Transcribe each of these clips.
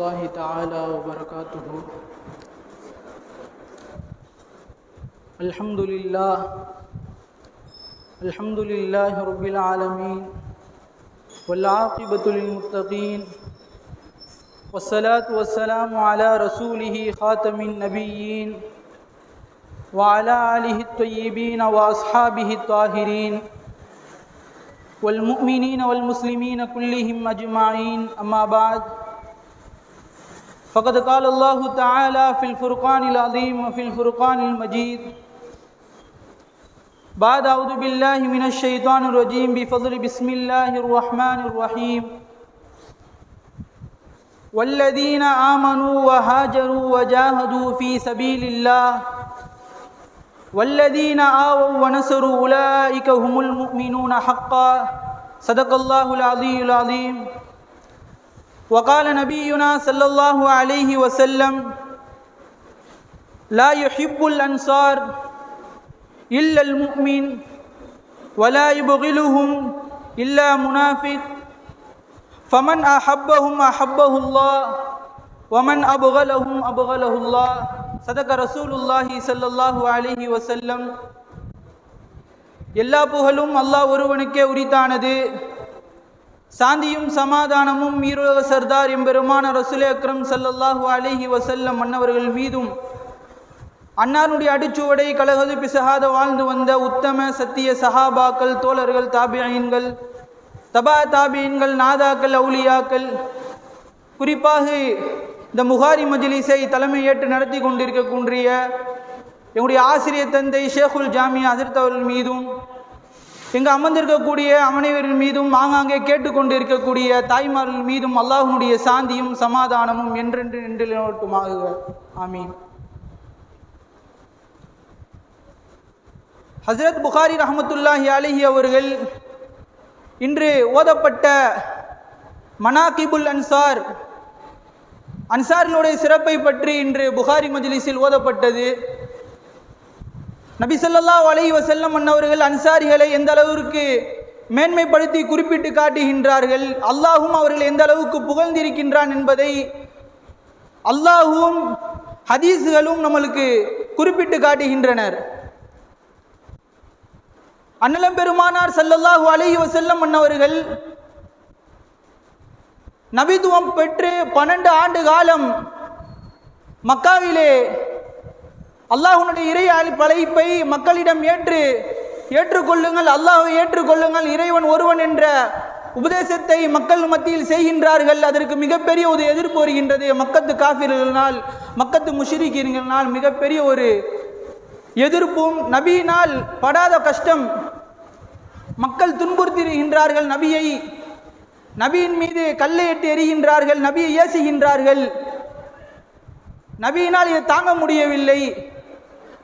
الله تعالى وبركاته الحمد لله الحمد لله رب العالمين والعاقبة للمتقين والصلاة والسلام على رسوله خاتم النبيين وعلى آله الطيبين وأصحابه الطاهرين والمؤمنين والمسلمين كلهم أجمعين أما بعد فقد قال الله تعالى في الفرقان العظيم وفي الفرقان المجيد. بعد أعوذ بالله من الشيطان الرجيم. بفضل بسم الله الرحمن الرحيم. والذين آمنوا وهاجروا وجاهدوا في سبيل الله. والذين آووا ونصروا أولئك هم المؤمنون حقا. صدق الله العلي العظيم. وقال نبينا صلى الله عليه وسلم لا يحب الأنصار إلا المؤمن ولا يبغلهم إلا منافق فمن أحبهم أحبه الله ومن أبغلهم أبغله الله صدق رسول الله صلى الله عليه وسلم எல்லா புகழும் அல்லாஹ் ஒருவனுக்கே உரித்தானது சாந்தியும் சமாதானமும் ஈரோக சர்தார் எம்பெருமான ரசுலே அக்ரம் சல்லல்லாஹு அலைஹி வசல்லம் மன்னவர்கள் மீதும் அன்னாருடைய அடிச்சுவடை கலகது பிசகாத வாழ்ந்து வந்த உத்தம சத்திய சஹாபாக்கள் தோழர்கள் தாபியன்கள் தபா தாபியன்கள் நாதாக்கள் அவுலியாக்கள் குறிப்பாக இந்த முகாரி மஜிலிசை தலைமையேற்று நடத்தி கொண்டிருக்கக்கூடிய எங்களுடைய ஆசிரியர் தந்தை ஷேகுல் ஜாமியா அதிர்த்தவர்கள் அவர்கள் மீதும் இங்கு அமர்ந்திருக்கக்கூடிய அமனைவரின் மீதும் ஆங்காங்கே கேட்டுக்கொண்டு இருக்கக்கூடிய தாய்மார்கள் மீதும் அல்லாஹனுடைய சாந்தியும் சமாதானமும் என்றென்று நின்று நிலவட்டுமாக ஆமீன். ஹசரத் புகாரி ரஹமத்துல்லாஹி அலிஹி அவர்கள் இன்று ஓதப்பட்ட மனாகிபுல் அன்சார் அன்சாரினுடைய சிறப்பை பற்றி இன்று புகாரி மஜ்லிஸில் ஓதப்பட்டது. நபி சொல்லல்லா அலை வசல்லம் அன்னவர்கள் அன்சாரிகளை எந்த அளவிற்கு மேன்மைப்படுத்தி குறிப்பிட்டு காட்டுகின்றார்கள் அல்லாஹும் அவர்கள் எந்த அளவுக்கு புகழ்ந்திருக்கின்றான் என்பதை அல்லாஹும் ஹதீஸுகளும் நம்மளுக்கு குறிப்பிட்டு காட்டுகின்றனர். அன்னலம் பெருமானார் சல்லல்லாஹு அலைஹி வசல்லம் அன்னவர்கள் நபித்துவம் பெற்று பன்னெண்டு ஆண்டு காலம் மக்காவிலே அல்லாஹுனுடைய இறை பழைப்பை மக்களிடம் ஏற்று ஏற்றுக்கொள்ளுங்கள். அல்லாஹை ஏற்றுக்கொள்ளுங்கள். இறைவன் ஒருவன் என்ற உபதேசத்தை மக்கள் மத்தியில் செய்கின்றார்கள். அதற்கு மிகப்பெரிய ஒரு எதிர்ப்பு வருகின்றது. மக்கத்து காஃபிர்களால் மக்கத்து முஷிரிக்கிறனால் மிகப்பெரிய ஒரு எதிர்ப்பும் நபியினால் படாத கஷ்டம் மக்கள் துன்புறுத்திருக்கின்றார்கள் நபியை நபியின் மீது கல்லை எட்டு எறிகின்றார்கள். நபியை ஏசுகின்றார்கள். நபியினால் இதை தாங்க முடியவில்லை.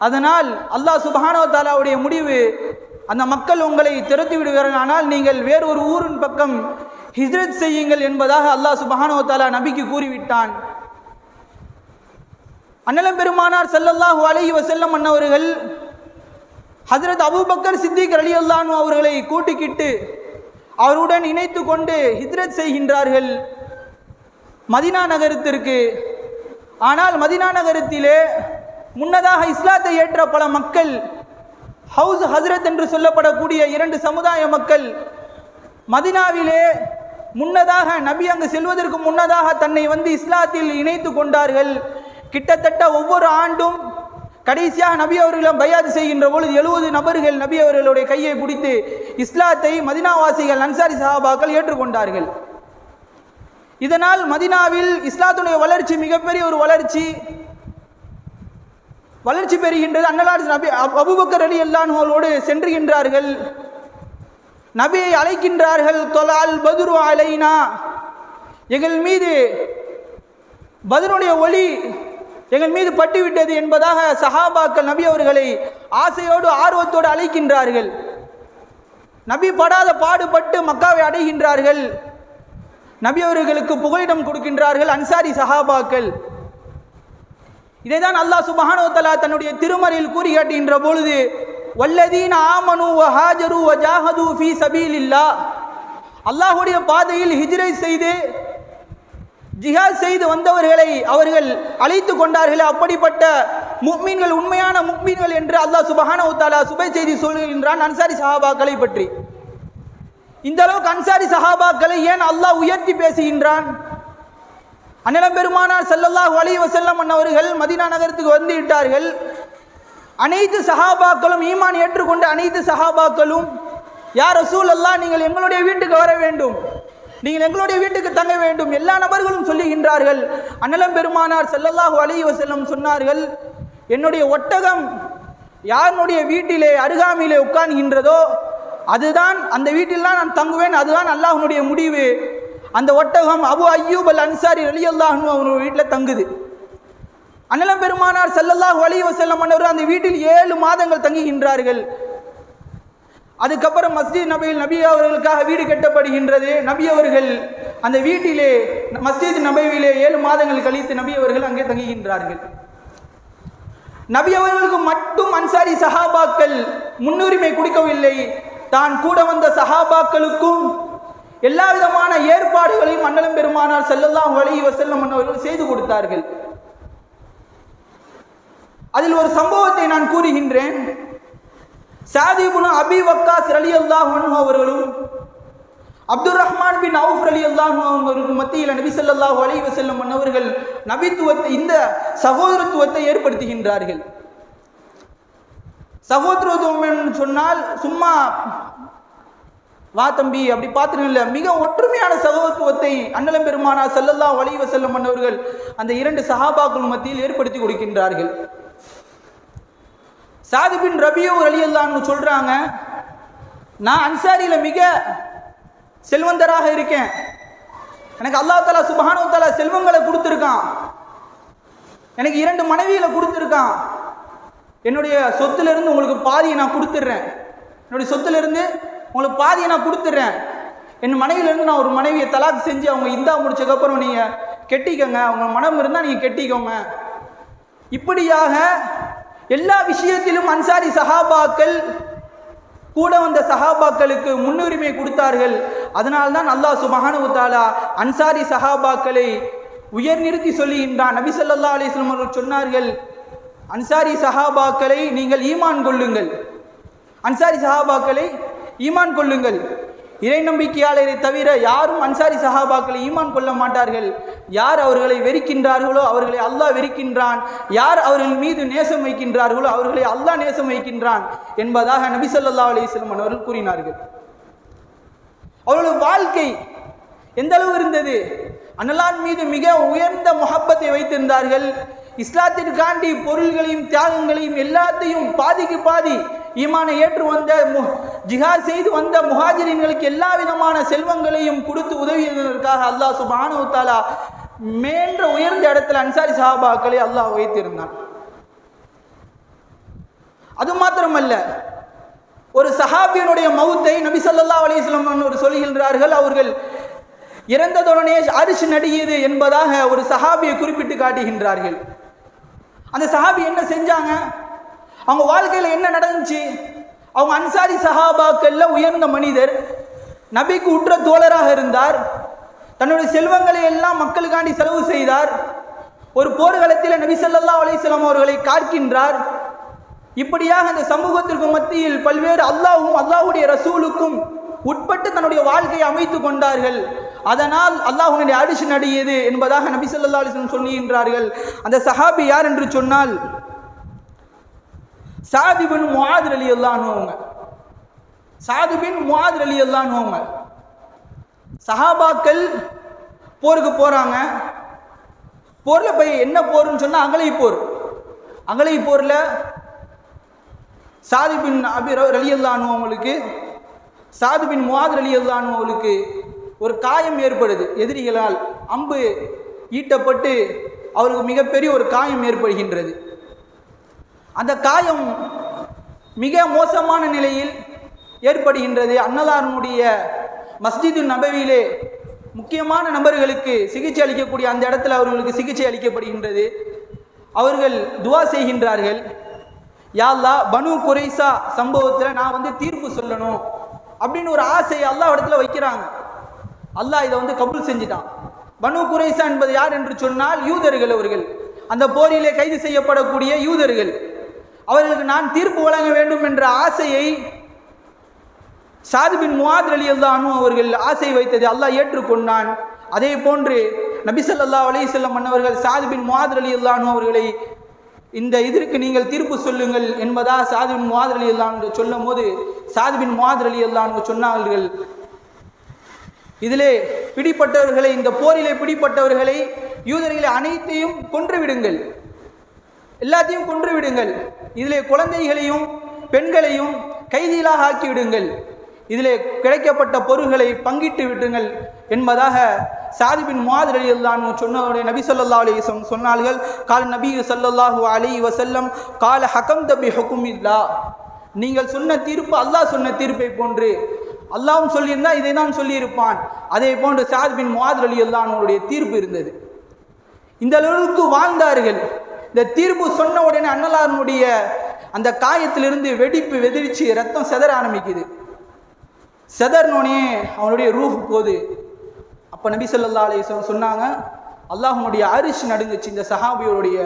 அதனால் அல்லாஹ் சுபஹானோ தாலாவுடைய முடிவு அந்த மக்கள் உங்களை திறத்து விடுவார்கள் ஆனால் நீங்கள் வேறொரு ஊரின் பக்கம் ஹிஜ்ரத் செய்யுங்கள் என்பதாக அல்லாஹ் சுபஹானோ தாலா நபிக்கு கூறிவிட்டான். அண்ணலம் பெருமானார் செல்லல்லாஹு அலஹி வசல்லம் அண்ணவர்கள் ஹசரத் அபுபக்கர் சித்திக் அலி அல்லானு அவர்களை கூட்டிக்கிட்டு அவருடன் இணைத்து கொண்டு ஹிஜ்ரத் செய்கின்றார்கள். மதினா நகரத்திற்கு. ஆனால் மதினா நகரத்திலே முன்னதாக இஸ்லாத்தை ஏற்ற பல மக்கள் ஹவுஸ் ஹசரத் என்று சொல்லப்படக்கூடிய இரண்டு சமுதாய மக்கள் மதினாவிலே முன்னதாக நபி அங்கு செல்வதற்கு முன்னதாக தன்னை வந்து இஸ்லாத்தில் இணைத்து கொண்டார்கள். கிட்டத்தட்ட ஒவ்வொரு ஆண்டும் கடைசியாக நபி அவர்களிடம் பயாது செய்கின்ற பொழுது எழுபது நபர்கள் நபி அவர்களுடைய கையை பிடித்து இஸ்லாத்தை மதினாவாசிகள் அன்சாரி சஹாபாக்கள் ஏற்றுக்கொண்டார்கள். இதனால் மதினாவில் இஸ்லாத்துடைய வளர்ச்சி மிகப்பெரிய ஒரு வளர்ச்சி. வளர்ச்சி பெறுகின்றது. அன்னலார் நபி அபுபக்கர் அலி அல்லான்களோடு சென்றுகின்றார்கள். நபியை அழைக்கின்றார்கள் தொலால் பதுரு அலைனா. எங்கள் மீது பதிலுடைய ஒளி எங்கள் மீது பட்டுவிட்டது என்பதாக சஹாபாக்கள் நபி அவர்களை ஆசையோடு ஆர்வத்தோடு அழைக்கின்றார்கள். நபி படாத பாடுபட்டு மக்காவை அடைகின்றார்கள். நபி அவர்களுக்கு புகலிடம் கொடுக்கின்றார்கள் அன்சாரி சஹாபாக்கள். இதை தான் அல்லாஹ் சுபஹானோ தலா தன்னுடைய திருமறையில் கூறி காட்டுகின்ற பொழுது வல்லதீன் ஆமனு வ ஹாஜரு வ ஜாஹது ஃபீ சபீலில்லா அல்லாஹ்வுடைய பாதையில் ஹிஜ்ரை செய்து ஜிஹாத் செய்து வந்தவர்களை அவர்கள் அழைத்து கொண்டார்கள். அப்படிப்பட்ட முக்மீன்கள் உண்மையான முக்மீன்கள் என்று அல்லாஹ் சுபஹான உத்தாலா சுபை செய்தி சொல்கின்றான் அன்சாரி சஹாபாக்களை பற்றி. இந்த அளவுக்கு அன்சாரி சஹாபாக்களை ஏன் அல்லாஹ் உயர்த்தி பேசுகின்றான்? அண்ணலம் பெருமானார் செல்லல்லாஹ் அலைஹி செல்லம் அவர்கள் மதீனா நகரத்துக்கு வந்து விட்டார்கள். அனைத்து சஹாபாக்களும் ஈமான் ஏற்றுக்கொண்ட அனைத்து சஹாபாக்களும் யார் ரசூல் அல்லா நீங்கள் எங்களுடைய வீட்டுக்கு வர வேண்டும். நீங்கள் எங்களுடைய வீட்டுக்கு தங்க வேண்டும். எல்லா நபர்களும் சொல்லுகின்றார்கள். அண்ணலம் பெருமானார் செல்லல்லாஹ் அலைஹி செல்லம் சொன்னார்கள் என்னுடைய ஒட்டகம் யாருடைய வீட்டிலே அருகாமையிலே உட்கார்கின்றதோ அதுதான் அந்த வீட்டில் தான் நான் தங்குவேன். அதுதான் அல்லாஹனுடைய முடிவு. அந்த ஒட்டகம் அபு ஐயூப் அல் அன்சாரி ரலியல்லாஹு அவருடைய வீட்டில் தங்குது. அண்ணலம் பெருமானார் ஸல்லல்லாஹு அலைஹி வஸல்லம் அன்னவர் அந்த வீட்டில் ஏழு மாதங்கள் தங்குகின்றார்கள். அதுக்கப்புறம் மஸ்ஜித் நபியில் நபி அவர்களுக்காக வீடு கட்டப்படுகின்றது. நபி அவர்கள் அந்த வீட்டிலே மஸ்ஜித் நபவியிலே ஏழு மாதங்கள் கழித்து நபி அவர்கள் அங்கே தங்குகின்றார்கள். நபி அவர்களுக்கு மட்டும் அன்சாரி சஹாபாக்கள் முன்னுரிமை கொடுக்கவில்லை. தான் கூட வந்த சஹாபாக்களுக்கும் எல்லா விதமான ஏற்பாடுகளையும் மண்டலம் பெருமானார் செல்லலாம் வழி செல்லும் அவர்கள் செய்து கொடுத்தார்கள். அதில் ஒரு சம்பவத்தை நான் கூறுகின்றேன். சாதிபுனு அபி வக்காஸ் அலி அல்லாஹ் அவர்களும் அப்துல் ரஹ்மான் பின் அவுஃப் அலி அல்லாஹ் அவர்களுக்கு மத்தியில் நபி ஸல்லல்லாஹு அலி வசல்லம் அவர்கள் நபித்துவத்தை இந்த சகோதரத்துவத்தை ஏற்படுத்துகின்றார்கள். சகோதரத்துவம் என்று சொன்னால் சும்மா வா தம்பி அப்படி பார்த்துட்டு இல்லை. மிக ஒற்றுமையான சகோதரத்துவத்தை அண்ணலம் பெருமானா செல்லல்லா வலையு செல்லும் அவர்கள் அந்த இரண்டு சஹாபாக்கள் மத்தியில் ஏற்படுத்தி கொடுக்கின்றார்கள். சாதிபின் ரபியோ அலியல்லான்னு சொல்கிறாங்க நான் அன்சாரியில் மிக செல்வந்தராக இருக்கேன். எனக்கு அல்லாஹ் தாலா சுபஹானு தாலா செல்வங்களை கொடுத்துருக்கான். எனக்கு இரண்டு மனைவிகளை கொடுத்துருக்கான். என்னுடைய சொத்துலேருந்து உங்களுக்கு பாதியை நான் கொடுத்துட்றேன். என்னுடைய சொத்துலேருந்து உங்களுக்கு பாதியை நான் கொடுத்துட்றேன் என் மனைவியிலேருந்து நான் ஒரு மனைவியை தலாக் செஞ்சு அவங்க இந்தா முடிச்சதுக்கப்புறம் நீங்கள் கெட்டிக்கோங்க. அவங்க மனம் இருந்தால் நீங்கள் கெட்டிக்கோங்க. இப்படியாக எல்லா விஷயத்திலும் அன்சாரி சஹாபாக்கள் கூட வந்த சஹாபாக்களுக்கு முன்னுரிமை கொடுத்தார்கள். அதனால்தான் அல்லாஹ் சுபஹானு தாலா அன்சாரி சஹாபாக்களை உயர் நிறுத்தி சொல்லுகின்றான். நபி ஸல்லல்லாஹு அலைஹி அவர்கள் சொன்னார்கள் அன்சாரி சஹாபாக்களை நீங்கள் ஈமான் கொள்ளுங்கள். அன்சாரி சஹாபாக்களை ஈமான் கொள்ளுங்கள். இறை நம்பிக்கையாளரை தவிர யாரும் அன்சாரி சஹாபாக்களை ஈமான் கொள்ள மாட்டார்கள். யார் அவர்களை வெறுக்கின்றார்களோ அவர்களை அல்லாஹ் வெறுக்கின்றான். யார் அவர்கள் மீது நேசம் வைக்கின்றார்களோ அவர்களை அல்லாஹ் நேசம் வைக்கின்றான் என்பதாக நபி சொல்லா அலைஹி அவர்கள் கூறினார்கள். அவர்களது வாழ்க்கை எந்த அளவு இருந்தது? அன்னலான் மீது மிக உயர்ந்த முகப்பத்தை வைத்திருந்தார்கள். இஸ்லாத்திற்காண்டி பொருள்களையும் தியாகங்களையும் எல்லாத்தையும் பாதிக்கு பாதி ஈமானை ஏற்று வந்த மு- ஜிஹாத் செய்து வந்த முஹாஜிரின்களுக்கு எல்லா விதமான செல்வங்களையும் கொடுத்து உதவியதற்காக அல்லாஹ் சுபானு தாலா மேன்ற உயர்ந்த இடத்துல அன்சாரி சஹாபாக்களை அல்லாஹ் வைத்திருந்தான் அது மாத்திரமல்ல ஒரு சஹாபியனுடைய மவுத்தை நபி சல்லா அலைஹி ஒரு சொல்கின்றார்கள் அவர்கள் இறந்ததுடனே அரிசி நடிகியது என்பதாக ஒரு சஹாபியை குறிப்பிட்டு காட்டுகின்றார்கள். அந்த சஹாபி என்ன செஞ்சாங்க? அவங்க வாழ்க்கையில் என்ன நடந்துச்சு? அவங்க அன்சாரி சஹாபாக்கள்ல உயர்ந்த மனிதர் நபிக்கு உற்ற தோழராக இருந்தார். தன்னுடைய செல்வங்களை எல்லாம் மக்களுக்காண்டி செலவு செய்தார். ஒரு போர்க்களத்தில் நபி ஸல்லல்லாஹு அலைஹி அவர்களை காக்கின்றார். இப்படியாக அந்த சமூகத்திற்கு மத்தியில் பல்வேறு அல்லாஹும் அல்லாஹுடைய ரசூலுக்கும் உட்பட்டு தன்னுடைய வாழ்க்கையை அமைத்து கொண்டார்கள். அதனால் அல்லாஹ்வுடைய அடிச்சு நடியது என்பதாக நபி சொல்லா அலிஸ்லம் சொல்லுகின்றார்கள். அந்த சஹாபி யார் என்று சொன்னால் சாதி பின் அலி அல்லான்னு அவங்க. சாது அலி முஆத் அவங்க. சஹாபாக்கள் போருக்கு போறாங்க. போர்ல போய் என்ன போர்னு சொன்னா அகலை போர். அகலை போர்ல சாதி பின் அபி ரலியல்லானு அவங்களுக்கு சாது பின் முவாத் ரலியல்லானு அவங்களுக்கு ஒரு காயம் ஏற்படுது. எதிரிகளால் அம்பு ஈட்டப்பட்டு அவருக்கு மிகப்பெரிய ஒரு காயம் ஏற்படுகின்றது. அந்த காயம் மிக மோசமான நிலையில் ஏற்படுகின்றது. அன்னலாரனுடைய மஸ்ஜிது நபவியிலே முக்கியமான நபர்களுக்கு சிகிச்சை அளிக்கக்கூடிய அந்த இடத்துல அவர்களுக்கு சிகிச்சை அளிக்கப்படுகின்றது. அவர்கள் துவா செய்கின்றார்கள். யாழ்லா பனு குறைசா சம்பவத்தில் நான் வந்து தீர்ப்பு சொல்லணும் அப்படின்னு ஒரு ஆசை எல்லா இடத்துல வைக்கிறாங்க. அல்லாஹ் இதை வந்து கபுல் செஞ்சுட்டான். பனு குறைசா என்பது யார் என்று சொன்னால் யூதர்கள் அவர்கள். அந்த போரிலே கைது செய்யப்படக்கூடிய யூதர்கள். அவர்களுக்கு நான் தீர்ப்பு வழங்க வேண்டும் என்ற ஆசையை சாதுபின் முவாத் அலி அல்லானு அவர்கள் ஆசை வைத்தது அல்லாஹ் ஏற்றுக்கொண்டான். அதே போன்று நபிசல்லா அலிசல்லம் மன்னவர்கள் சாதுபின் முவாத் அலி அல்லானு அவர்களை இந்த இதற்கு நீங்கள் தீர்ப்பு சொல்லுங்கள் என்பதா சாதுபின் முவாத் அலி அல்லான் சொல்லும் போது சாதுபின் முவாத் அலி அல்லான் சொன்னார்கள். இதிலே பிடிப்பட்டவர்களை இந்த போரிலே பிடிப்பட்டவர்களை யூதர்களை அனைத்தையும் கொன்றுவிடுங்கள். எல்லாத்தையும் கொன்றுவிடுங்கள். இதிலே குழந்தைகளையும் பெண்களையும் கைதிகளாக ஆக்கிவிடுங்கள். இதிலே கிடைக்கப்பட்ட பொருள்களை பங்கிட்டு விட்டுங்கள் என்பதாக சாதிபின் முவாத் அலி சொன்னவருடைய நபி சொல்லா அலி சொன்னார்கள். கால நபி ஸல்லல்லாஹு அலி வசல்லம் கால ஹகம் தபி ஹுக்கும் இல்லா நீங்கள் சொன்ன தீர்ப்பு அல்லாஹ் சொன்ன தீர்ப்பை போன்று அல்லாவும் சொல்லியிருந்தா இதை தான் சொல்லியிருப்பான். அதே போன்று சாத் பின் முவாத் அலி அல்லானுடைய தீர்ப்பு இருந்தது. இந்த அளவுக்கு வாழ்ந்தார்கள். இந்த தீர்ப்பு சொன்ன உடனே அன்னலாரனுடைய அந்த காயத்திலிருந்து வெடிப்பு வெதிரிச்சு ரத்தம் செதற ஆரம்பிக்குது. செதறினோடனே அவனுடைய ரூஹ் போகுது. அப்போ நபி சொல்லா அலைஹி சொன்னாங்க அல்லாஹனுடைய அரிசி நடுங்குச்சு. இந்த சஹாபியோடைய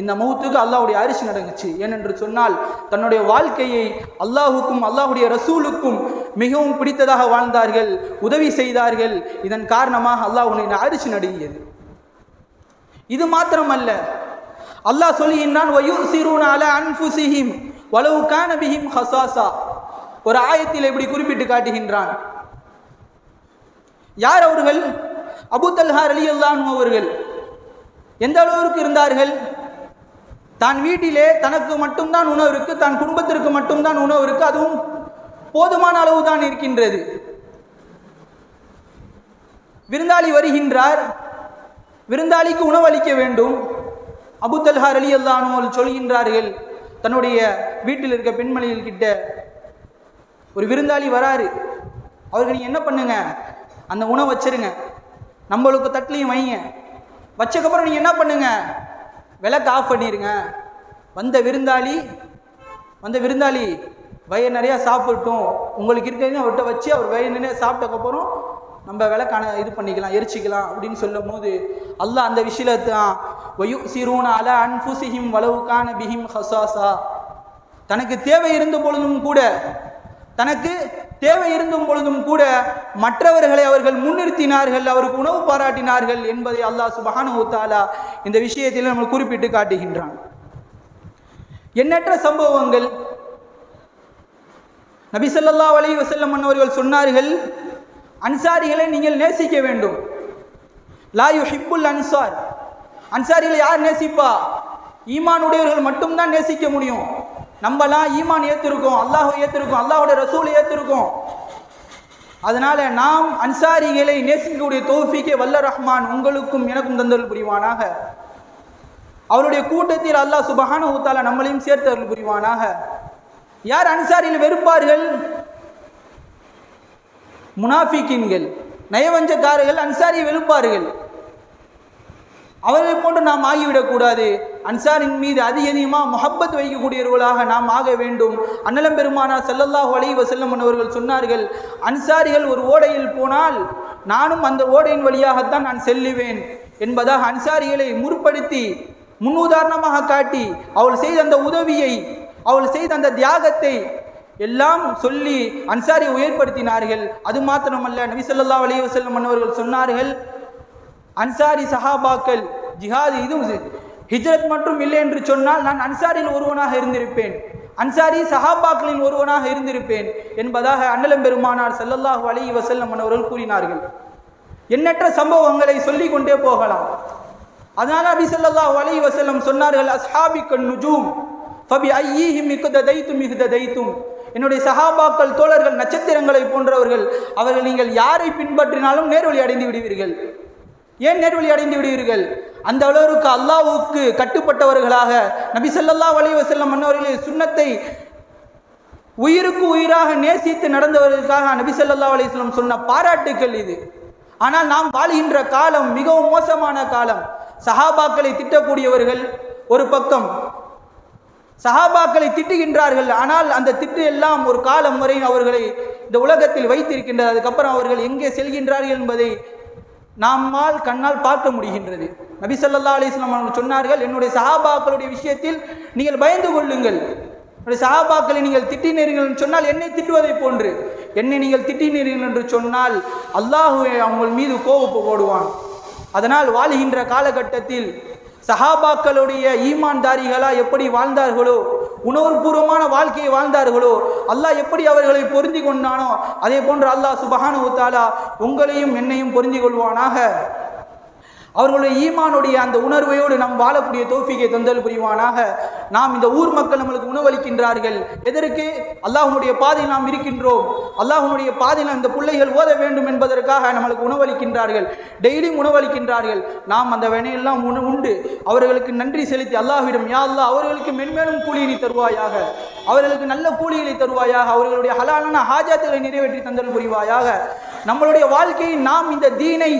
இந்த மௌத்துக்கு அல்லாஹுடைய அரிசி நடங்குச்சு. ஏனென்று சொன்னால் தன்னுடைய வாழ்க்கையை அல்லாஹுக்கும் அல்லாஹுடைய ரசூலுக்கும் மிகவும் பிடித்ததாக வாழ்ந்தார்கள் உதவி செய்தார்கள். இதன் காரணமாக அல்லாஹ் உன்னை அரிசி நடுங்கியது. இது மாத்திரமல்ல. அல்லாஹ் சொல்லுகின்றான் வலவு கான ஹசாசா. ஒரு ஆயத்தில் இப்படி குறிப்பிட்டு காட்டுகின்றான். யார் அவர்கள்? அபு தல்ஹார் அலி அல்லான் அவர்கள். எந்த அளவிற்கு இருந்தார்கள்? தான் வீட்டிலே தனக்கு மட்டும்தான் உணவு இருக்கு தன் குடும்பத்திற்கு மட்டும்தான் உணவு இருக்கு அதுவும் போதுமான அளவு தான் இருக்கின்றது. விருந்தாளி வருகின்றார். விருந்தாளிக்கு உணவளிக்க வேண்டும். அபுத்தல்ஹார் அலி அல்லானோல் சொல்கின்றார்கள் தன்னுடைய வீட்டில் இருக்க பெண்மணிகள் கிட்ட ஒரு விருந்தாளி வராரு. அவருக்கு நீங்கள் என்ன பண்ணுங்க? அந்த உணவு வச்சிருங்க. நம்மளுக்கு தட்டிலையும் வைங்க. வச்சக்கப்புறம் நீங்கள் என்ன பண்ணுங்க? விளக்கு ஆஃப் பண்ணிடுங்க வந்த விருந்தாளி வந்த விருந்தாளி வயிறு நிறையா சாப்பிட்டோம். உங்களுக்கு இருக்கிறதையும் அவர்கிட்ட வச்சு அவர் வயிறு நிறையா சாப்பிட்டக்கப்புறம் நம்ம விளக்கான இது பண்ணிக்கலாம் எரிச்சிக்கலாம் அப்படின்னு சொல்லும் போது அல்லாஹ் அந்த விஷயத்தான் வயு சிரூன அல அன்புசிஹிம் வளவுக்கான பிஹிம் ஹசாசா. தனக்கு தேவை இருந்த பொழுதும் கூட தனக்கு தேவை இருந்தும் பொழுதும் கூட மற்றவர்களை அவர்கள் முன்னிறுத்தினார்கள் அவருக்கு உணவு பாராட்டினார்கள் என்பதை அல்லாஹ் சுபஹானஹு இந்த விஷயத்தில் நம்ம குறிப்பிட்டு காட்டுகின்றான். எண்ணற்ற சம்பவங்கள் நபிசல்லா அலி வசல்லம் வஸல்லம் அவர்கள் சொன்னார்கள் அன்சாரிகளை நீங்கள் நேசிக்க வேண்டும். லா யுஹிப்புல் அன்சார். அன்சாரிகளை யார் நேசிப்பா? ஈமான் உடையவர்கள் மட்டும்தான் நேசிக்க முடியும். நம்மலாம் ஈமான் ஏற்றிருக்கோம் அல்லாஹ் ஏற்றிருக்கோம் அல்லாஹோட ரசூலை ஏற்றிருக்கோம் அதனால நாம் அன்சாரிகளை நேசிக்கக்கூடிய தோஃபிக்கே வல்ல ரஹ்மான் உங்களுக்கும் எனக்கும் தந்தல் புரிவானாக. அவருடைய கூட்டத்தில் அல்லாஹ் சுபஹான ஊத்தால நம்மளையும் சேர்த்தருள் புரிவானாக. யார் அன்சாரியில் வெறுப்பார்கள்? முனாஃபிக்கின்கள் நயவஞ்சக்காரர்கள் அன்சாரியை வெறுப்பார்கள். அவர்களை போன்று நாம் ஆகிவிடக்கூடாது அன்சாரின் மீது அதிக அதிகமாக முகப்பத் வைக்கக்கூடியவர்களாக நாம் ஆக வேண்டும். அன்னலம் பெருமானா ஸல்லல்லாஹு அலைஹி வஸல்லம் அவர்கள் சொன்னார்கள் அன்சாரிகள் ஒரு ஓடையில் போனால் நானும் அந்த ஓடையின் வழியாகத்தான் நான் செல்லுவேன். என்பதாக அன்சாரிகளை முற்படுத்தி முன்னுதாரணமாக காட்டி அவள் செய்த அந்த உதவியை அவள் செய்த அந்த தியாகத்தை எல்லாம் சொல்லி அன்சாரி உயர்படுத்தினார்கள். அது மாத்திரமல்ல நபிசல்லா ஸல்லல்லாஹு அலைஹி மன்னவர்கள் சொன்னார்கள் அன்சாரி சஹாபாக்கள் ஜிஹாது இதுவும் ஹிஜ்ரத் மட்டும் இல்லை என்று சொன்னால் நான் அன்சாரில் ஒருவனாக இருந்திருப்பேன். அன்சாரி சஹாபாக்களில் ஒருவனாக இருந்திருப்பேன் என்பதாக அண்ணலம் பெருமானார் ஸல்லல்லாஹு அலி வசல்லம் மன்னவர்கள் கூறினார்கள். எண்ணற்ற சம்பவங்களை சொல்லி கொண்டே போகலாம். அதனால் அபி ஸல்லல்லாஹு அலி வசல்லம் சொன்னார்கள் அஸ்ஹாபிக்கன் நுஜூம். ஃபபி ஐயீஹிம் இக்ததைத்தும் இக்ததைத்தும் என்னுடைய சஹாபாக்கள் தோழர்கள் நட்சத்திரங்களை போன்றவர்கள் அவர்கள் நீங்கள் யாரை பின்பற்றினாலும் நேர்வழி அடைந்து விடுவீர்கள். ஏன் நேர்வழி அடைந்து விடுவீர்கள்? அந்த அளவிற்கு அல்லாவுக்கு கட்டுப்பட்டவர்களாக நபி ஸல்லல்லாஹு வலிவ செல்லம் மன்னவர்களின் சுண்ணத்தை உயிருக்கு உயிராக நேசித்து நடந்தவர்களுக்காக நபி ஸல்லல்லாஹு அலைஹி சொன்ன பாராட்டுக்கள் இது. ஆனால் நாம் வாழ்கின்ற காலம் மிகவும் மோசமான காலம். சஹாபாக்களை திட்டக்கூடியவர்கள் ஒரு பக்கம் சஹாபாக்களை திட்டுகின்றார்கள். ஆனால் அந்த திட்டு எல்லாம் ஒரு காலம் வரை அவர்களை இந்த உலகத்தில் வைத்திருக்கின்றது. அதுக்கப்புறம் அவர்கள் எங்கே செல்கின்றார்கள் என்பதை நம்மால் கண்ணால் பார்க்க முடிகின்றது. நபிசல்லா அலிஸ்லாம் அவர்கள் சொன்னார்கள் என்னுடைய சஹாபாக்களுடைய விஷயத்தில் நீங்கள் பயந்து கொள்ளுங்கள். என்னுடைய சஹாபாக்களை நீங்கள் திட்டினீர்கள் என்று சொன்னால் என்னை திட்டுவதை போன்று. என்னை நீங்கள் திட்டினீர்கள் என்று சொன்னால் அல்லாஹுவை அவங்க மீது கோவப்பு போடுவான் அதனால் வாழுகின்ற காலகட்டத்தில் சஹாபாக்களுடைய ஈமான்தாரிகளா எப்படி வாழ்ந்தார்களோ உணர்வுபூர்வமான வாழ்க்கையை வாழ்ந்தார்களோ அல்லாஹ் எப்படி அவர்களை பொருந்தி கொண்டானோ அதே போன்று அல்லாஹ் சுபஹானு தாலா உங்களையும் என்னையும் பொருந்தி கொள்வானாக. அவர்களுடைய ஈமானுடைய அந்த உணர்வையோடு நாம் வாழக்கூடிய தோஃபிகை தந்தல் புரிவானாக. நாம் இந்த ஊர் மக்கள் நம்மளுக்கு உணவளிக்கின்றார்கள். எதற்கு? அல்லாஹனுடைய பாதையில் நாம் இருக்கின்றோம். அல்லாஹனுடைய பாதையில் அந்த பிள்ளைகள் ஓத வேண்டும் என்பதற்காக நம்மளுக்கு உணவளிக்கின்றார்கள். டெய்லியும் உணவளிக்கின்றார்கள். நாம் அந்த வினையெல்லாம் உண உண்டு. அவர்களுக்கு நன்றி செலுத்தி அல்லாஹ்விடம் யா அல்லா அவர்களுக்கு மென்மேலும் கூலியினை தருவாயாக. அவர்களுக்கு நல்ல கூலிகளை தருவாயாக. அவர்களுடைய ஹலாலான ஹாஜாத்துகளை நிறைவேற்றி தந்தல் புரிவாயாக. நம்மளுடைய வாழ்க்கையை நாம் இந்த தீனை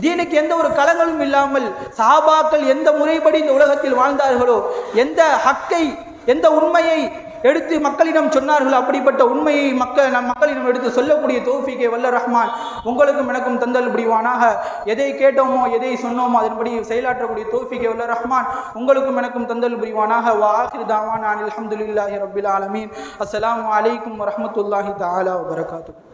தீனுக்கு எந்த ஒரு கலங்களும் இல்லாமல் சஹாபாக்கள் எந்த முறைப்படி இந்த உலகத்தில் வாழ்ந்தார்களோ எந்த ஹக்கை எந்த உண்மையை எடுத்து மக்களிடம் சொன்னார்கள் அப்படிப்பட்ட உண்மையை மக்கள் நம் மக்களிடம் எடுத்து சொல்லக்கூடிய தோஃபிகே வல்ல ரஹ்மான். உங்களுக்கும் எனக்கும் தந்தல் புரிவானாக. எதை கேட்டோமோ எதை சொன்னோமோ அதன்படி செயலாற்றக்கூடிய தோஃபிகே வல்ல ரஹ்மான் உங்களுக்கும் எனக்கும் தந்தல் புரிவானாக. வாஹிர் தாவான் அலமதுல்லாஹி ரபில் ஆலமீன். அஸ்லாம் வலைக்கம் வரமத்துல்லாஹி தாலா வரகாத்து